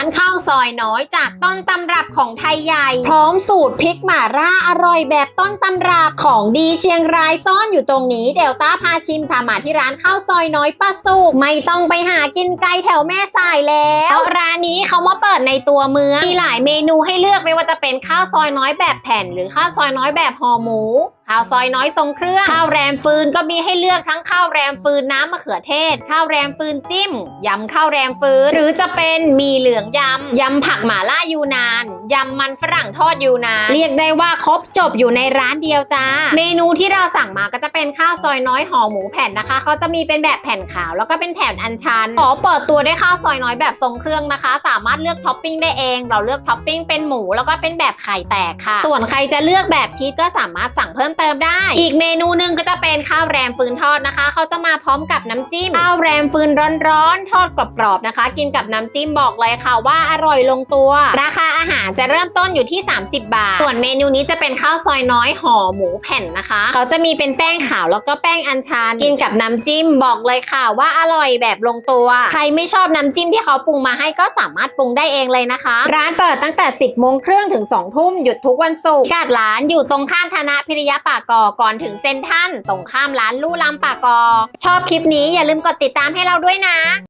ร้านข้าวซอยน้อยจากต้นตำรับของไทยใหญ่ พร้อมสูตรพริกหม่าร่าอร่อยแบบต้นตำรับของดีเชียงรายซ่อนอยู่ตรงนี้เดลต้าพาชิมพามาที่ร้านข้าวซอยน้อยป้าสุกไม่ต้องไปหากินไกลแถวแม่สายแล้วเพราะร้านนี้เขามาเปิดในตัวเมืองมีหลายเมนูให้เลือกไม่ว่าจะเป็นข้าวซอยน้อยแบบแผ่น หรือข้าวซอยน้อยแบบห่อหมูข้าวซอยน้อยทรงเครื่องข้าวแรมฟืนก็มีให้เลือกทั้งข้าวแรมฟืนน้ำมะเขือเทศ ข้าวแรมฟืนจิ้มยำข้าวแรมฟืน หรือจะเป็นมีเหลืองยำ ยำผักหม่าล่ายูนาน ยำมันฝรั่งทอดยูนาน เรียกได้ว่าครบจบอยู่ในร้านเดียวจ้า เมนูที่เราสั่งมาก็จะเป็นข้าวซอยน้อยห่อหมูแผ่นนะคะ เขาจะมีเป็นแบบแผ่นขาว แล้วก็เป็นแผ่นอันชัน ขอเปิดตัวด้วยข้าวซอยน้อยแบบทรงเครื่องนะคะ สามารถเลือกท็อปปิ้งได้เอง เราเลือกท็อปปิ้งเป็นหมูแล้วก็เป็นแบบไข่แตกค่ะ ส่วนใครจะเลือกแบบชีสก็สามารถสั่งเพิ่มเติมได้ อีกเมนูหนึ่งก็จะเป็นข้าวแรมฟืนทอดนะคะ เขาจะมาพร้อมกับน้ำจิ้ม ข้าวแรมฟืนร้อนๆทอดกรอบๆนะคะ กินกับน้ำจิ้มบอกเลยค่ะว่าอร่อยลงตัว ราคาอาหารจะเริ่มต้นอยู่ที่ 30 บาท ส่วนเมนูนี้จะเป็นข้าวซอยน้อยห่อหมูแผ่นนะคะ เขาจะมีเป็นแป้งขาวแล้วก็แป้งอัญชันกินกับน้ำจิ้มบอกเลยค่ะว่าอร่อยแบบลงตัว ใครไม่ชอบน้ำจิ้มที่เขาปรุงมาให้ก็สามารถปรุงได้เองเลยนะคะ ร้านเปิดตั้งแต่ 10โมงครึ่งถึง2ทุ่มหยุดทุกวันศุกร์กัดร้านอยู่ตรงข้ามธนะพิริยะปากกอก่อนถึงเซนทัลตรงข้ามร้านลู่ลำปากกอ ชอบคลิปนี้อย่าลืมกดติดตามให้เราด้วยนะ